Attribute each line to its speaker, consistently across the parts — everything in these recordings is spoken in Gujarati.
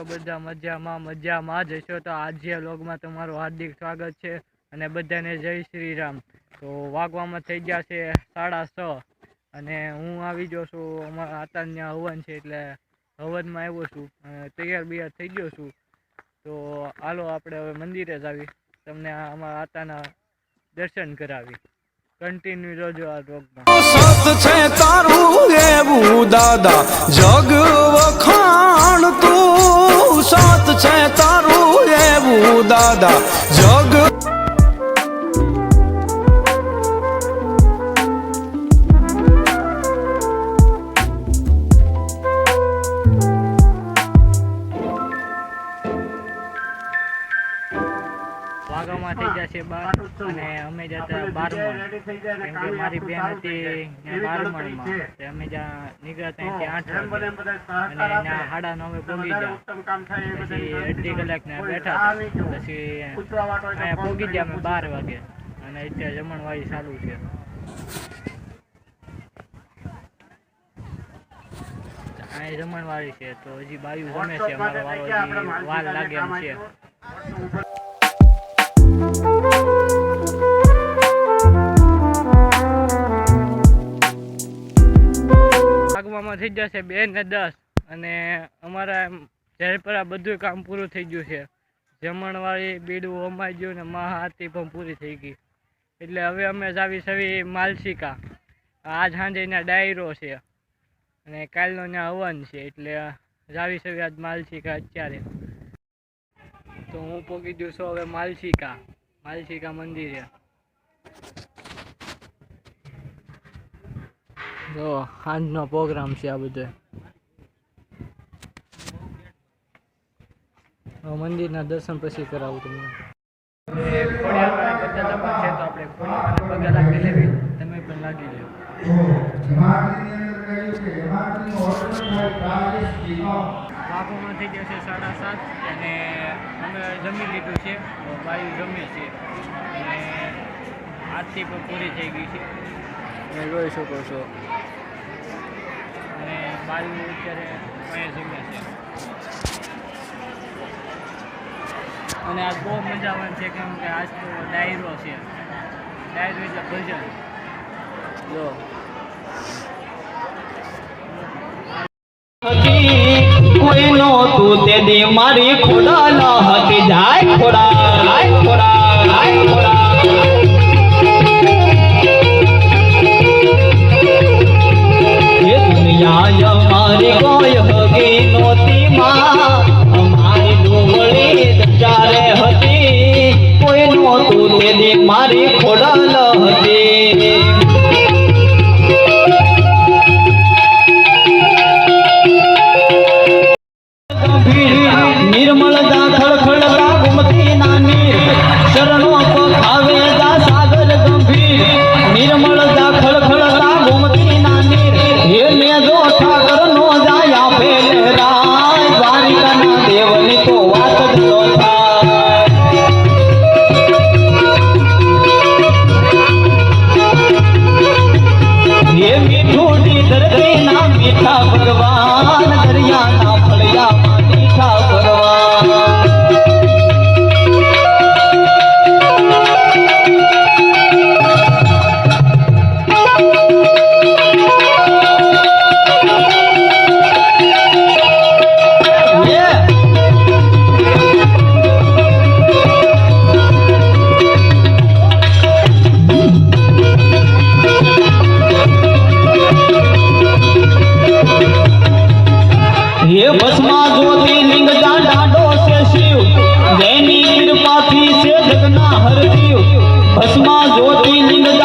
Speaker 1: છો બધા મજામાં મજામાં જ હશો. તો આજે લોગમાં તમારું હાર્દિક સ્વાગત છે અને બધાને જય શ્રી રામ. તો વાગવામાં થઈ ગયા છે સાડા છ અને હું આવી ગયો છું, અમારા આતાન્યા હવન છે એટલે હવનમાં આવ્યો છું. તૈયાર બિયાર થઈ ગયો છું. તો હાલો આપણે હવે મંદિરે જ આવી તમને અમારા આતાના દર્શન કરાવી. કન્ટિન્યુ રોજો આ
Speaker 2: રોગમાં છે તારું એવું, દાદા. જગ
Speaker 1: જશે બાર અને અમે જતા બારમણ. કેમ કે મારી બેન હતી ત્યાં બારમણમાં. અમે જ્યાં નીકળ્યા ત્યાંથી આઠ વાગે અને ત્યાં સાડા નવે પહોંચી ગયા. પછી અડધી કલાક ને બેઠા પછી અહીંયા પહોંચી ગયા અમે બાર વાગે. અને અત્યારે જમણવાળી ચાલુ છે. અહીં જમણવાળી છે તો હજી બાયું જમે છે. અમારો વારો વાર લાગે એમ છે. ભાગવામાં થઈ જશે બે ને દસ. અને અમારા એમ જયપરા બધું કામ પૂરું થઈ ગયું છે, જમણવાળી બીડું અમાઈ ગયું ને મહાઆરતી પણ પૂરી થઈ ગઈ. એટલે હવે અમે જાવી સવી માલસિકા. આજ સાંજે ત્યાં ડાયરો છે. અને કાલનો ત્યાં હવન છે, એટલે જાવી સવી આજ માલસિકા અત્યારે. તો હું પોગી દઉં છું હવે માલસિકા. માલસિકા મંદિર જો સાંજનો પ્રોગ્રામ છે આ બધો. મંદિરના દર્શન પછી કરાવું તમને. તમે પણ લાગી લો બાપુમાં થઈ જશે સાડા સાત અને અમે જમી લીધું છે. બાયું જમે છે. અને આજથી પણ પૂરી થઈ ગઈ છે. તમે જોઈ શકો છો. અને બાયું અત્યારે અહીંયા જમે છે. અને આજ બહુ મજા આવે છે કેમ કે આજ તો ડાયરો છે. ડાયરો એટલે ભજન. જો.
Speaker 3: તું તે દે મારી ખોડા ન હતી જાય ખોડા જાય ખોડા જાય ખોડા. કોઈ હતી. કોઈનો તું તે દી મારી
Speaker 4: ಗೋವಿಂದ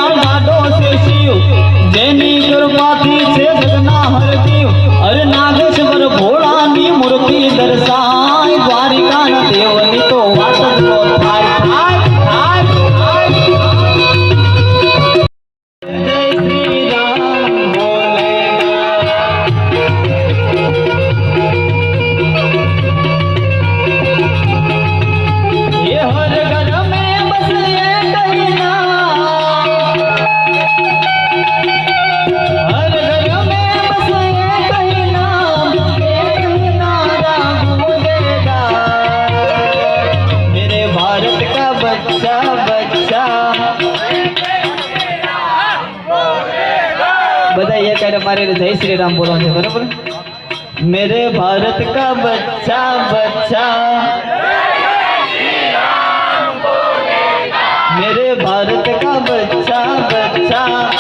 Speaker 4: તમારે જય શ્રી રામ બોલવાનું છે, બરોબર? મેરે ભારત કા બચ્ચા બચ્ચા. મેરે ભારત કા
Speaker 3: બચ્ચા બચ્ચા.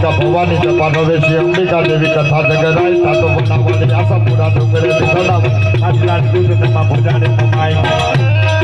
Speaker 3: અંબિકા ભવાની જપાનો વેશી અંબિકા દેવી કથા જગરાય સાતો મોટા આશા પૂરા ડુંગરે સદા આટલા દૂધ તમા ભજાડે તમાય